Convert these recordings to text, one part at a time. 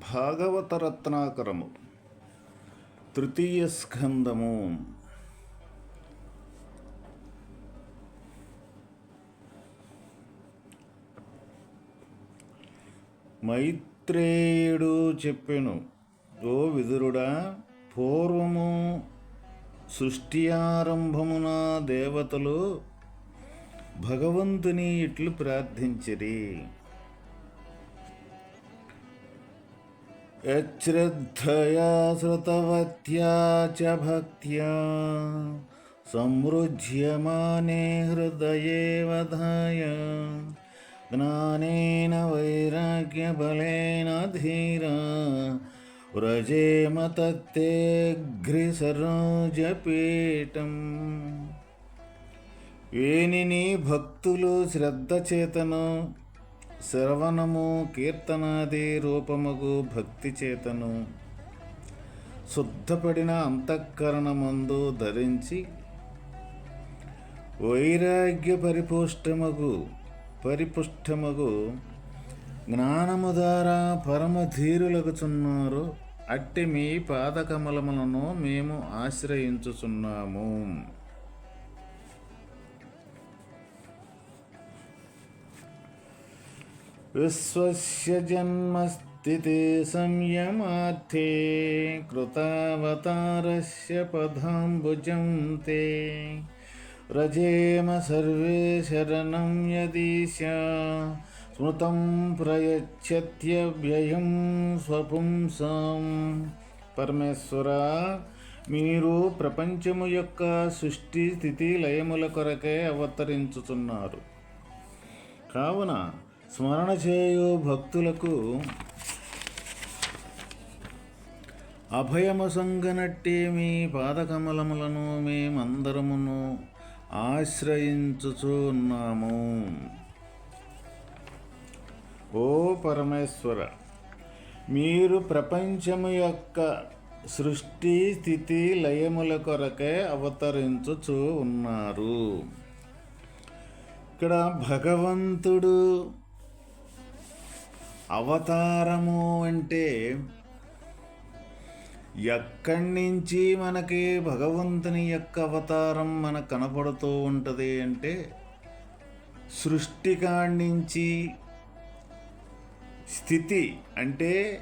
భాగవత భాగవతరత్నాకరము తృతీయ స్కందము. మైత్రేయుడు చెప్పెను ఓ విదురుడా పూర్వము సృష్టి ఆరంభమున దేవతలు భగవంతుని ఇట్లు ప్రార్థించిరి. यच्छ्रद्धया श्रुतवत्या च भक्त्या समृज्यमाने हृदये वधाय ज्ञानेन वैराग्यबलेन धीरा व्रजेम तत्ते घ्रिसरोजपीठम् వేనిని భక్తులు శ్రద్ధ చేతను శ్రవణము కీర్తనాది రూపముగు భక్తి చేతను. శుద్ధపడిన అంతఃకరణమందు ధరించి వైరాగ్య పరిపుష్టమగు పరిపుష్టమగు జ్ఞానము ద్వారా పరమధీరులగుచున్నారు. అట్టి మీ పాదకమలములను మేము ఆశ్రయించుచున్నాము. विश्वस्य जन्मस्थिते संयमार्थे कृतावतारस्य पदाम्बुजं ते रजेम सर्वे शरणं यदीशा स्मृतं ప్రయచ్చత్యవ్యయం స్వపుంసాం పరమేశ్వర మీరు ప్రపంచము యొక్క సృష్టి స్థితి లయముల కొరకే అవతరించుతున్నారు కావున స్మరణ చేయు భక్తులకు అభయము సంగనట్టి మీ పాదకమలములను మేమందరమును ఆశ్రయించుచు ఉన్నాము ఓ పరమేశ్వర మీరు ప్రపంచము యొక్క సృష్టి స్థితి లయముల కొరకే అవతరించుచు ఉన్నారు. ఇక్కడ భగవంతుడు అవతారము అంటే ఎక్కడి నుంచి మనకి భగవంతుని యొక్క అవతారం మనకు కనపడుతూ ఉంటుంది అంటే సృష్టి నుంచి స్థితి అంటే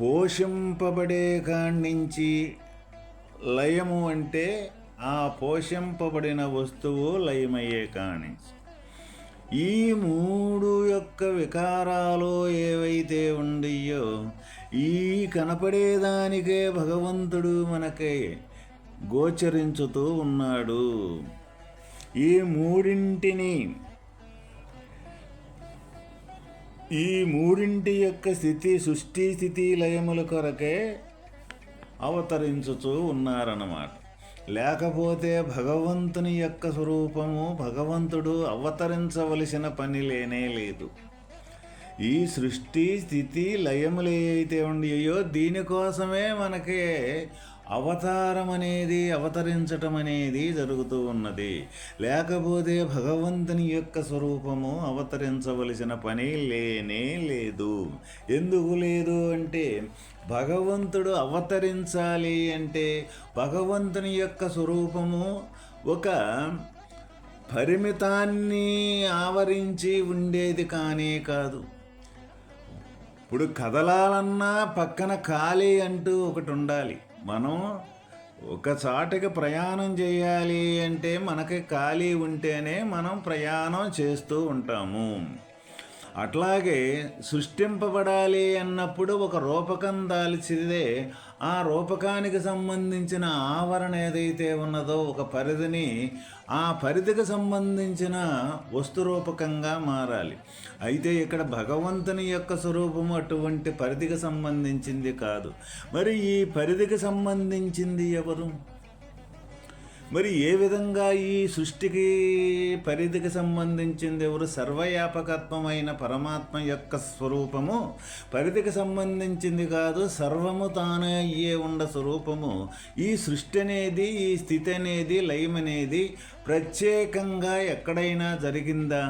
పోషింపబడే కాడి నుంచి లయము అంటే ఆ పోషింపబడిన వస్తువు లయమయ్యే కాడి ఈ మూడు యొక్క వికారాలు ఏవైతే ఉండయో ఈ కనపడేదానికే భగవంతుడు మనకి గోచరించుతూ ఉన్నాడు. ఈ మూడింటిని ఈ మూడింటి యొక్క స్థితి సృష్టి స్థితి లయముల కొరకే అవతరించుతూ ఉన్నారన్నమాట. లేకపోతే భగవంతుని యొక్క స్వరూపము భగవంతుడు అవతరించవలసిన పని లేనే లేదు. ఈ సృష్టి స్థితి లయములు ఏవైతే ఉండయో దీనికోసమే మనకి అవతారం అనేది అవతరించటం అనేది జరుగుతూ ఉన్నది. లేకపోతే భగవంతుని యొక్క స్వరూపము అవతరించవలసిన పని లేనే లేదు. ఎందుకు లేదు అంటే భగవంతుడు అవతరించాలి అంటే భగవంతుని యొక్క స్వరూపము ఒక పరిమితాన్ని ఆవరించి ఉండేది కానే కాదు. ఇప్పుడు కదలాలన్నా పక్కన ఖాళీ అంటూ ఒకటి ఉండాలి. మనం ఒక చాటుకి ప్రయాణం చేయాలి అంటే మనకి ఖాళీ ఉంటేనే మనం ప్రయాణం చేస్తూ ఉంటాము. అట్లాగే సృష్టింపబడాలి అన్నప్పుడు ఒక రూపకం దాల్చిదే ఆ రూపకానికి సంబంధించిన ఆవరణ ఏదైతే ఉన్నదో ఒక పరిధిని ఆ పరిధికి సంబంధించిన వస్తు రూపకంగా మారాలి. అయితే ఇక్కడ భగవంతుని యొక్క స్వరూపము అటువంటి పరిధికి సంబంధించింది కాదు. మరి ఈ పరిధికి సంబంధించింది ఎవరు? మరి ఏ విధంగా ఈ సృష్టికి పరిధికి సంబంధించింది ఎవరు సర్వవ్యాపకత్వమైన పరమాత్మ యొక్క స్వరూపము? పరిధికి సంబంధించింది కాదు సర్వము తానే అయ్యే ఉండ స్వరూపము. ఈ సృష్టి అనేది ఈ స్థితి అనేది లయం అనేది ప్రత్యేకంగా ఎక్కడైనా జరిగిందా?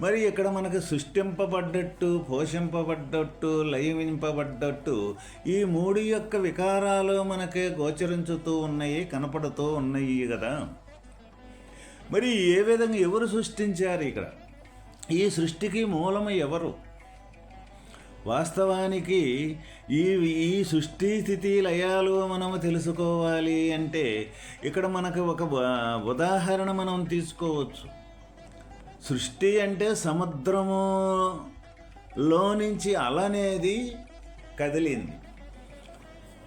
మరి ఇక్కడ మనకు సృష్టింపబడ్డట్టు పోషింపబడ్డట్టు లయవింపబడ్డట్టు ఈ మూడు యొక్క వికారాలు మనకే గోచరించుతూ ఉన్నాయి కనపడుతూ ఉన్నాయి కదా. మరి ఏ విధంగా ఎవరు సృష్టించారు ఇక్కడ? ఈ సృష్టికి మూలము ఎవరు? వాస్తవానికి ఈ ఈ సృష్టి స్థితి లయాలు మనము తెలుసుకోవాలి అంటే ఇక్కడ మనకు ఒక ఉదాహరణ మనం తీసుకోవచ్చు. సృష్టి అంటే సముద్రములో నుంచి అలనేది కదిలింది.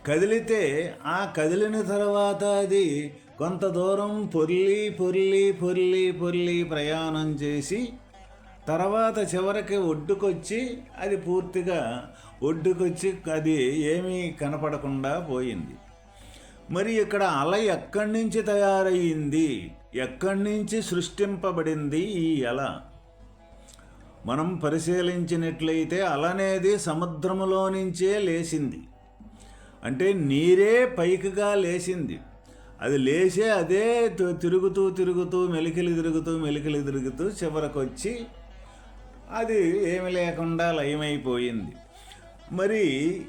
కదిలితే ఆ కదిలిన తర్వాత అది కొంత దూరం పొర్లి పొర్లి పొర్లి పొర్లి ప్రయాణం చేసి తర్వాత చివరికి ఒడ్డుకొచ్చి అది పూర్తిగా ఒడ్డుకొచ్చి అది ఏమీ కనపడకుండా పోయింది. మరి ఇక్కడ అల ఎక్కడి నుంచి తయారయ్యింది ఎక్కడి నుంచి సృష్టింపబడింది ఈ అల? మనం పరిశీలించినట్లయితే అలనేది సముద్రములో నుంచే లేచింది. అంటే నీరే పైకిగా లేచింది. అది లేచే అదే తిరుగుతూ తిరుగుతూ మెలికలు తిరుగుతూ మెలికలు తిరుగుతూ చివరకు వచ్చి అది ఏమి లేకుండా లయమైపోయింది. మరి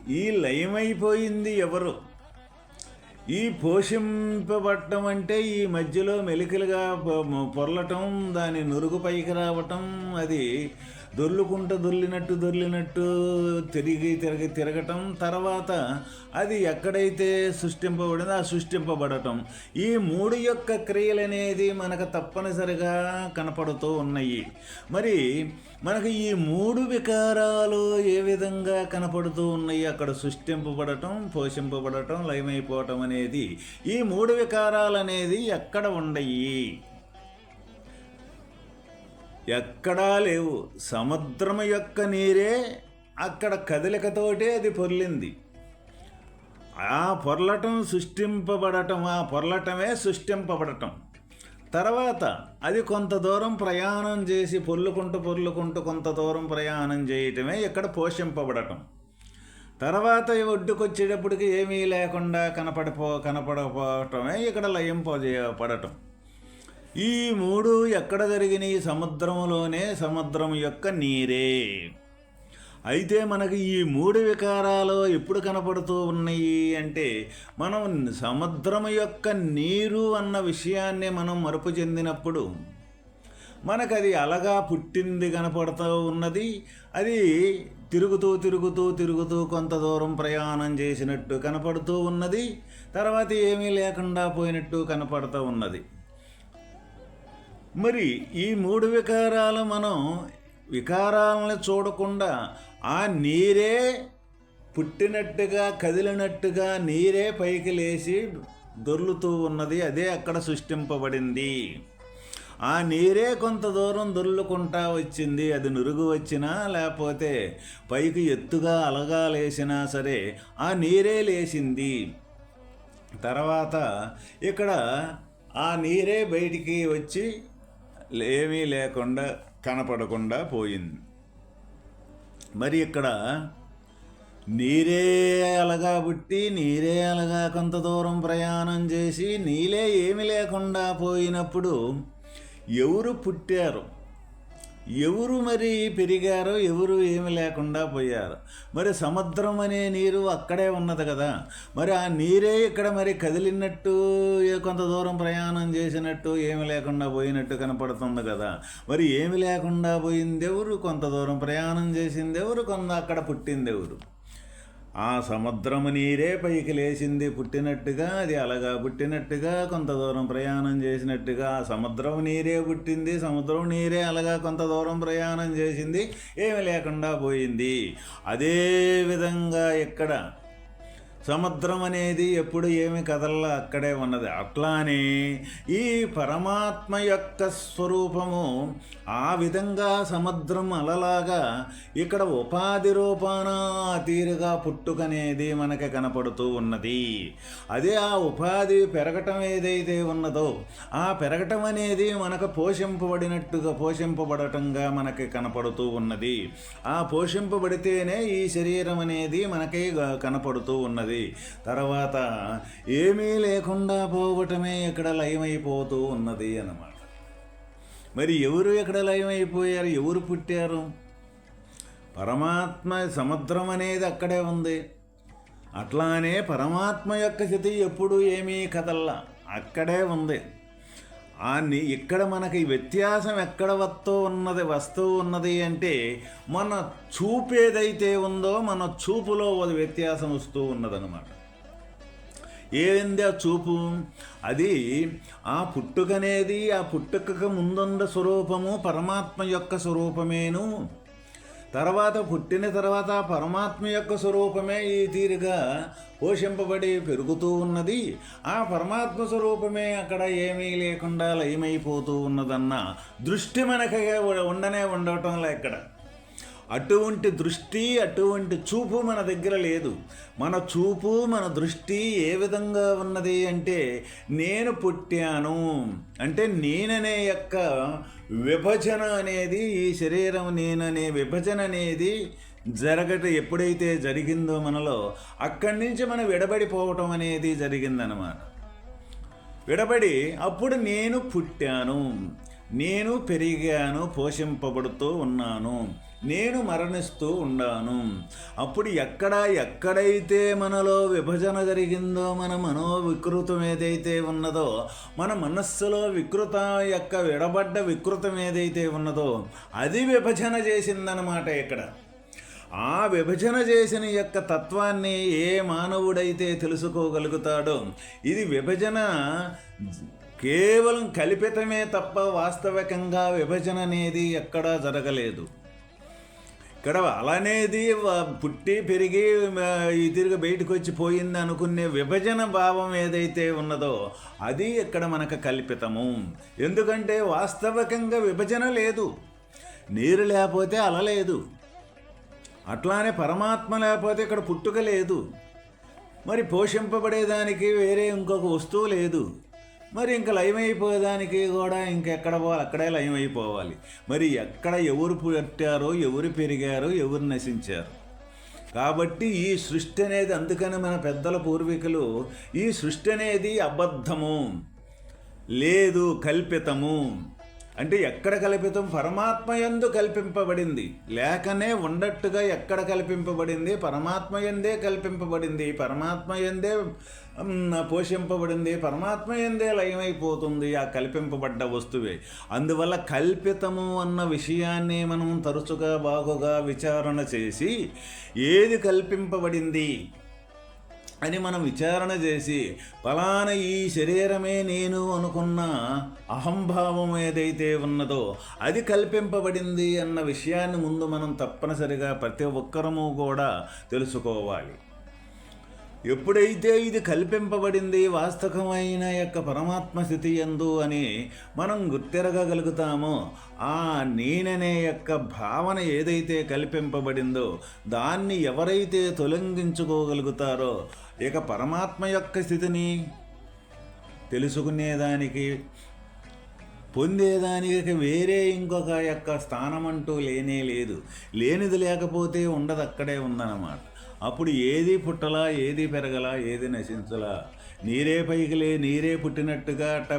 ఈ లయమైపోయింది ఎవరు? ఈ పోషింపబడటం అంటే ఈ మధ్యలో మెలికలుగా పొరలటం దాని నురుగు పైకి రావటం అది దొర్లుకుంటూ దొర్లినట్టు దొర్లినట్టు తిరిగి తిరిగి తిరగటం తర్వాత అది ఎక్కడైతే సృష్టింపబడిందో ఆ సృష్టింపబడటం. ఈ మూడు యొక్క క్రియలు అనేది మనకు తప్పనిసరిగా కనపడుతూ ఉన్నాయి. మరి మనకు ఈ మూడు వికారాలు ఏ విధంగా కనపడుతూ ఉన్నాయి? అక్కడ సృష్టింపబడటం పోషింపబడటం లయమైపోవటం అనేది ఈ మూడు వికారాలు అనేది ఎక్కడ ఉండయి? ఎక్కడా లేవు. సముద్రం యొక్క నీరే అక్కడ కదలికతోటే అది పొర్లింది. ఆ పొర్లటం సృష్టింపబడటం ఆ పొర్లటమే సృష్టింపబడటం. తర్వాత అది కొంత దూరం ప్రయాణం చేసి పొర్లుకుంటూ పొర్లుకుంటూ కొంత దూరం ప్రయాణం చేయటమే ఇక్కడ పోషింపబడటం. తర్వాత ఒడ్డుకొచ్చేటప్పటికి ఏమీ లేకుండా కనపడిపో కనపడపోవటమే ఇక్కడ లయింపజేయబడటం. ఈ మూడు ఎక్కడ జరిగినాయి? సముద్రంలోనే సముద్రం యొక్క నీరే. అయితే మనకి ఈ మూడు వికారాలు ఎప్పుడు కనపడుతూ ఉన్నాయి అంటే మనం సముద్రం యొక్క నీరు అన్న విషయాన్ని మనం మరుపు చెందినప్పుడు మనకు అది అలగా పుట్టింది కనపడుతూ ఉన్నది. అది తిరుగుతూ తిరుగుతూ తిరుగుతూ కొంత దూరం ప్రయాణం చేసినట్టు కనపడుతూ ఉన్నది. తర్వాత ఏమీ లేకుండా పోయినట్టు కనపడుతూ ఉన్నది. మరి ఈ మూడు వికారాలు మనం వికారాలను చూడకుండా ఆ నీరే పుట్టినట్టుగా కదిలినట్టుగా నీరే పైకి లేచి దొర్లుతూ ఉన్నది. అదే అక్కడ సృష్టింపబడింది. ఆ నీరే కొంత దూరం దొర్లుకుంటా వచ్చింది. అది నురుగు వచ్చినా లేకపోతే పైకి ఎత్తుగా అలగా లేచినా సరే ఆ నీరే లేచింది. తర్వాత ఇక్కడ ఆ నీరే బయటికి వచ్చి ఏమీ లేకుండా కనపడకుండా పోయింది. మరి ఇక్కడ నీరే అలగాబుట్టి నీరే అలగా కొంత దూరం ప్రయాణం చేసి నీలే ఏమి లేకుండా పోయినప్పుడు ఎవరు పుట్టారు? ఎవరు మరి పెరిగారో ఎవరు ఏమి లేకుండా పోయారు? మరి సముద్రం అనే నీరు అక్కడే ఉన్నది కదా. మరి ఆ నీరే ఇక్కడ మరి కదిలినట్టు కొంత దూరం ప్రయాణం చేసినట్టు ఏమి లేకుండా పోయినట్టు కనపడుతుంది కదా. మరి ఏమి లేకుండా పోయింది ఎవరు కొంత దూరం ప్రయాణం చేసింది ఎవరు కొంత అక్కడ పుట్టింది ఎవరు ఆ సముద్రము నీరే పైకి లేచింది పుట్టినట్టుగా అది అలగా పుట్టినట్టుగా కొంత దూరం ప్రయాణం చేసినట్టుగా ఆ సముద్రం నీరే పుట్టింది సముద్రం నీరే అలగా కొంత దూరం ప్రయాణం చేసింది ఏమి లేకుండా పోయింది. అదే విధంగా ఇక్కడ సముద్రం అనేది ఎప్పుడు ఏమి కదల్లా అక్కడే ఉన్నది. అట్లానే ఈ పరమాత్మ యొక్క స్వరూపము ఆ విధంగా సముద్రం అలలాగా ఇక్కడ ఉపాధి రూపాన తీరుగా పుట్టుకనేది మనకి కనపడుతూ ఉన్నది. అదే ఆ ఉపాధి పెరగటం ఏదైతే ఉన్నదో ఆ పెరగటం అనేది మనకు పోషింపబడినట్టుగా పోషింపబడటంగా మనకి కనపడుతూ ఉన్నది. ఆ పోషింపబడితేనే ఈ శరీరం అనేది మనకి కనపడుతూ ఉన్నది. తర్వాత ఏమీ లేకుండా పోవటమే ఇక్కడ లయమైపోతూ ఉన్నది అన్నమాట. మరి ఎవరు ఎక్కడ లయమైపోయారు? ఎవరు పుట్టారు? పరమాత్మ సముద్రం అనేది అక్కడే ఉంది. అట్లానే పరమాత్మ యొక్క స్థితి ఎప్పుడు ఏమీ కదల్లా. అక్కడే ఉంది. అని ఇక్కడ మనకి వ్యత్యాసం ఎక్కడ వస్తూ ఉన్నది వస్తూ ఉన్నది అంటే మన చూపు ఏదైతే ఉందో మన చూపులో అది వ్యత్యాసం వస్తూ ఉన్నదనమాట ఏంది ఆ చూపు? అది ఆ పుట్టుకనేది ఆ పుట్టుకకు ముందున్న స్వరూపము పరమాత్మ యొక్క స్వరూపమేను. తర్వాత పుట్టిన తర్వాత పరమాత్మ యొక్క స్వరూపమే ఈ తీరుగా పోషింపబడి పెరుగుతూ ఉన్నది. ఆ పరమాత్మ స్వరూపమే అక్కడ ఏమీ లేకుండా లయమైపోతూ ఉన్నదన్న దృష్టి మనకి ఉండనే ఉండటంలో ఇక్కడ. అటువంటి దృష్టి అటువంటి చూపు మన దగ్గర లేదు. మన చూపు మన దృష్టి ఏ విధంగా ఉన్నది అంటే నేను పుట్టాను. అంటే నేననే యొక్క విభజన అనేది ఈ శరీరం నేననే విభజన అనేది జరగట ఎప్పుడైతే జరిగిందో మనలో అక్కడి నుంచి మనం విడబడిపోవటం అనేది జరిగిందనమాట విడబడి అప్పుడు నేను పుట్టాను నేను పెరిగాను పోషింపబడుతూ ఉన్నాను. నేను మరణిస్తూ ఉండాను. అప్పుడు ఎక్కడ ఎక్కడైతే మనలో విభజన జరిగిందో మన మనో వికృతం ఏదైతే ఉన్నదో మన మనస్సులో వికృత యొక్క విడబడ్డ వికృతం ఏదైతే ఉన్నదో అది విభజన చేసిందనమాట ఇక్కడ. ఆ విభజన చేసిన యొక్క తత్వాన్ని ఏ మానవుడైతే తెలుసుకోగలుగుతాడో ఇది విభజన కేవలం కల్పితమే తప్ప వాస్తవికంగా విభజన అనేది ఎక్కడా జరగలేదు. ఇక్కడ అలానేది పుట్టి పెరిగి తిరిగి బయటకు వచ్చి పోయింది అనుకునే విభజన భావం ఏదైతే ఉన్నదో అది ఇక్కడ మనకు కల్పితము. ఎందుకంటే వాస్తవికంగా విభజన లేదు. నీరు లేకపోతే అల లేదు. అట్లానే పరమాత్మ లేకపోతే ఇక్కడ పుట్టుక లేదు. మరి పోషింపబడేదానికి వేరే ఇంకొక వస్తువు లేదు. మరి ఇంకా లయం అయిపోయేదానికి కూడా ఇంకెక్కడ పోవాలి? అక్కడే లయం అయిపోవాలి. మరి ఎక్కడ ఎవరు పుట్టారో ఎవరు పెరిగారో ఎవరు నశించారు. కాబట్టి ఈ సృష్టి అనేది అందుకని మన పెద్దల పూర్వీకులు ఈ సృష్టి అనేది అబద్ధము లేదు కల్పితము. అంటే ఎక్కడ కల్పితం? పరమాత్మయందు కల్పింపబడింది. లేకనే ఉండట్టుగా ఎక్కడ కల్పింపబడింది? పరమాత్మ ఎందే కల్పింపబడింది. పరమాత్మ ఎందే పోషింపబడింది. పరమాత్మ ఎందే లయమైపోతుంది ఆ కల్పింపబడ్డ వస్తువే. అందువల్ల కల్పితము అన్న విషయాన్ని మనం తరచుగా బాగుగా విచారణ చేసి ఏది కల్పింపబడింది? అని మనం విచారణ చేసి ఫలానా ఈ శరీరమే నేను అనుకున్న అహంభావం ఏదైతే ఉన్నదో అది కల్పింపబడింది అన్న విషయాన్ని ముందు మనం తప్పనిసరిగా ప్రతి ఒక్కరము కూడా తెలుసుకోవాలి. ఎప్పుడైతే ఇది కల్పింపబడింది వాస్తవమైన యొక్క పరమాత్మ స్థితి ఎందు అని మనం గుర్తెరగగలుగుతామో ఆ నేననే యొక్క భావన ఏదైతే కల్పింపబడిందో దాన్ని ఎవరైతే తొలగించుకోగలుగుతారో ఇక పరమాత్మ యొక్క స్థితిని తెలుసుకునేదానికి పొందేదానికి వేరే ఇంకొక యొక్క స్థానం అంటూ లేనే లేదు. లేనిది లేకపోతే ఉండదు అక్కడే ఉందన్నమాట. అప్పుడు ఏది పుట్టలా ఏది పెరగలా ఏది నశించలా నీరే పైకి లే నీరే పుట్టినట్టుగా అట్ట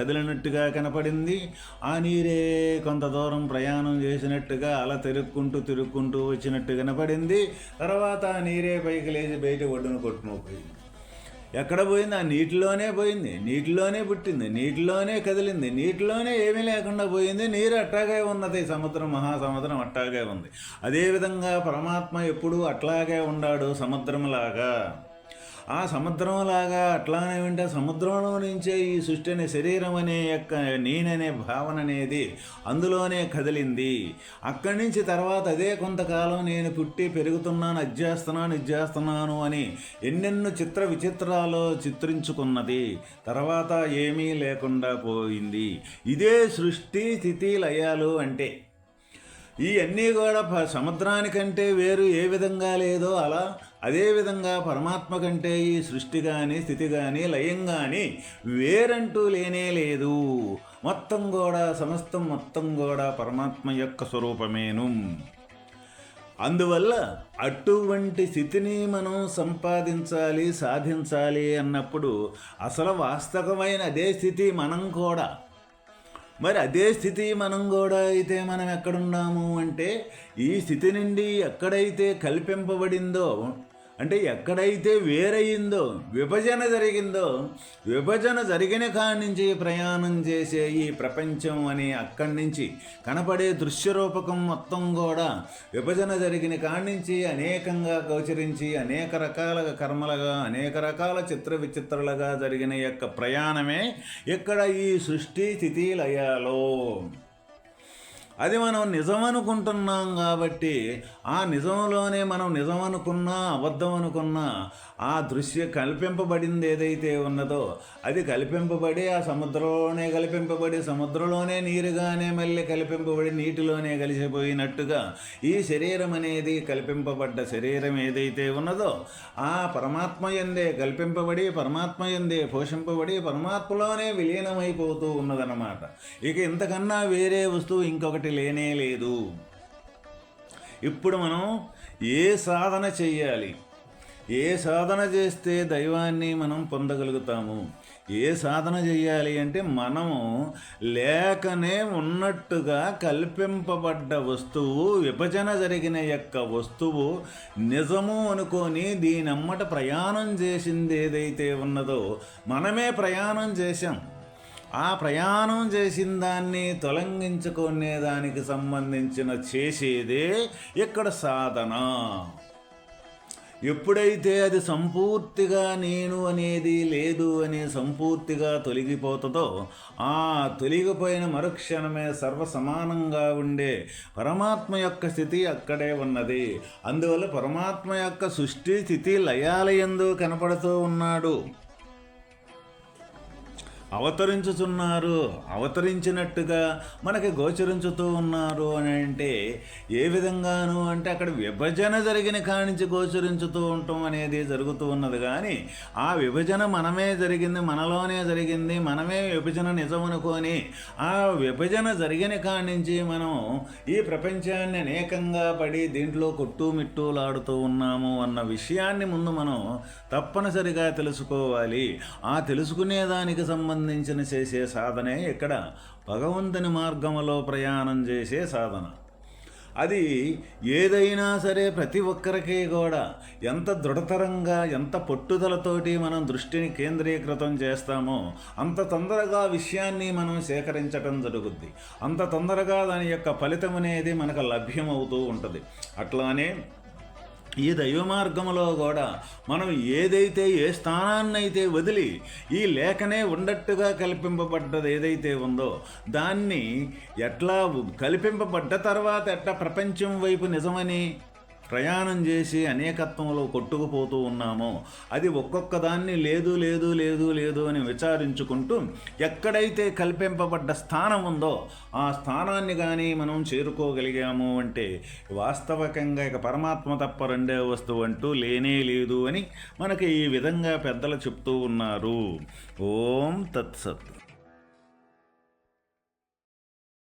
కదిలినట్టుగా కనపడింది. ఆ నీరే కొంత దూరం ప్రయాణం చేసినట్టుగా అలా తిరుక్కుంటూ తిరుక్కుంటూ వచ్చినట్టు కనపడింది. తర్వాత ఆ నీరే పైకి లేచి బయట ఒడ్డున కొట్టుకుపోయింది ఎక్కడ పోయింది? ఆ నీటిలోనే పోయింది. నీటిలోనే పుట్టింది. నీటిలోనే కదిలింది. నీటిలోనే ఏమీ లేకుండా పోయింది. నీరు అట్టాగే ఉన్నది. సముద్రం మహాసముద్రం అట్టాగే ఉంది. అదేవిధంగా పరమాత్మ ఎప్పుడూ అట్లాగే ఉన్నాడు సముద్రంలాగా ఆ సముద్రంలాగా అట్లానే ఉంటే సముద్రంలో నుంచే ఈ సృష్టి అనే శరీరం అనే యొక్క నేననే భావన అనేది అందులోనే కదిలింది. అక్కడి నుంచి తర్వాత అదే కొంతకాలం నేను పుట్టి పెరుగుతున్నాను అజ్జేస్తున్నాను ఇజ్జేస్తున్నాను అని ఎన్నెన్నో చిత్ర విచిత్రాలు చిత్రించుకున్నది. తర్వాత ఏమీ లేకుండా పోయింది. ఇదే సృష్టి స్థితి లయాలు అంటే. ఇవన్నీ కూడా సముద్రానికంటే వేరు ఏ విధంగా లేదో అలా అదేవిధంగా పరమాత్మ కంటే ఈ సృష్టి కానీ స్థితి కానీ లయం కానీ వేరంటూ లేనే లేదు. మొత్తం కూడా సమస్తం మొత్తం కూడా పరమాత్మ యొక్క స్వరూపమేను. అందువల్ల అటువంటి స్థితిని మనం సంపాదించాలి సాధించాలి అన్నప్పుడు అసలు వాస్తవమైన అదే స్థితి మనం కూడా. మరి అదే స్థితి మనం కూడా అయితే మనం ఎక్కడున్నాము అంటే ఈ స్థితి నుండి ఎక్కడైతే కల్పింపబడిందో అంటే ఎక్కడైతే వేరయిందో విభజన జరిగిందో విభజన జరిగిన కాడి నుంచి ప్రయాణం చేసే ఈ ప్రపంచం అని అక్కడి నుంచి కనపడే దృశ్య రూపకం మొత్తం కూడా విభజన జరిగిన కాడి నుంచి అనేకంగా గోచరించి అనేక రకాల కర్మలుగా అనేక రకాల చిత్ర విచిత్రలుగా జరిగిన యొక్క ప్రయాణమే ఇక్కడ ఈ సృష్టి స్థితి లయాలో అది మనం నిజం అనుకుంటున్నాం కాబట్టి ఆ నిజంలోనే మనం నిజం అనుకున్నా అబద్ధం అనుకున్నా ఆ దృశ్య కల్పింపబడింది ఏదైతే ఉన్నదో అది కల్పింపబడి ఆ సముద్రంలోనే కల్పింపబడి సముద్రంలోనే నీరుగానే మళ్ళీ కల్పింపబడి నీటిలోనే కలిసిపోయినట్టుగా ఈ శరీరం అనేది కల్పింపబడ్డ శరీరం ఏదైతే ఉన్నదో ఆ పరమాత్మ ఎందే కల్పింపబడి పరమాత్మ ఎందే పోషింపబడి పరమాత్మలోనే విలీనమైపోతూ ఉన్నదన్నమాట. ఇక ఇంతకన్నా వేరే వస్తువు ఇంకొకటి లేనే లేదు. ఇప్పుడు మనం ఏ సాధన చేయాలి? ఏ సాధన చేస్తే దైవాన్ని మనం పొందగలుగుతాము? ఏ సాధన చేయాలి అంటే మనము లేకనే ఉన్నట్టుగా కల్పింపబడ్డ వస్తువు విభజన జరిగిన యొక్క వస్తువు నిజము అనుకొని దీనమ్మట ప్రయాణం చేసింది ఏదైతే ఉన్నదో మనమే ప్రయాణం చేశాం. ఆ ప్రయాణం చేసిన దాన్ని తొలగించుకునే దానికి సంబంధించిన చేసేదే ఇక్కడ సాధన. ఎప్పుడైతే అది సంపూర్తిగా నేను అనేది లేదు అని సంపూర్తిగా తొలగిపోతుందో ఆ తొలగిపోయిన మరుక్షణమే సర్వ సమానంగా ఉండే పరమాత్మ యొక్క స్థితి అక్కడే ఉన్నది. అందువల్ల పరమాత్మ యొక్క సృష్టి స్థితి లయాలయందు కనపడుతూ ఉన్నాడు. అవతరించుతున్నారు అవతరించినట్టుగా మనకి గోచరించుతూ ఉన్నారు అని అంటే ఏ విధంగాను అంటే అక్కడ విభజన జరిగిన కానించి గోచరించుతూ ఉండటం అనేది జరుగుతూ ఉన్నది. కానీ ఆ విభజన మనమే జరిగింది మనలోనే జరిగింది మనమే విభజన నిజం అనుకొని ఆ విభజన జరిగిన కానించి మనం ఈ ప్రపంచాన్ని అనేకంగా పడి దీంట్లో కొట్టుమిట్టులాడుతూ ఉన్నాము అన్న విషయాన్ని ముందు మనం తప్పనిసరిగా తెలుసుకోవాలి. ఆ తెలుసుకునే దానికి సంబంధించిన చేసే సాధనే ఇక్కడ భగవంతుని మార్గంలో ప్రయాణం చేసే సాధన. అది ఏదైనా సరే ప్రతి ఒక్కరికి కూడా ఎంత దృఢతరంగా ఎంత పట్టుదలతోటి మనం దృష్టిని కేంద్రీకృతం చేస్తామో అంత తొందరగా విషయాన్ని మనం సేకరించటం జరుగుద్ది. అంత తొందరగా దాని యొక్క ఫలితం అనేది మనకు లభ్యమవుతూ ఉంటుంది. అట్లానే ఈ దైవ మార్గంలో కూడా మనం ఏదైతే ఏ స్థానాన్నైతే వదిలి ఈ లేఖనే ఉండట్టుగా కల్పింపబడ్డది ఏదైతే ఉందో దాన్ని ఎట్లా కల్పింపబడ్డ తర్వాత ఎట్లా ప్రపంచం వైపు నిజమని ప్రయాణం చేసి అనేకత్వంలో కొట్టుకుపోతూ ఉన్నామో అది ఒక్కొక్క దాన్ని లేదు లేదు లేదు లేదు అని విచారించుకుంటూ ఎక్కడైతే కల్పింపబడ్డ స్థానం ఉందో ఆ స్థానాన్ని కానీ మనం చేరుకోగలిగాము అంటే వాస్తవకంగా ఇక పరమాత్మ తప్ప రెండే వస్తువు అంటూ లేనే లేదు అని మనకి ఈ విధంగా పెద్దలు చెప్తూ ఉన్నారు. ఓం తత్సత్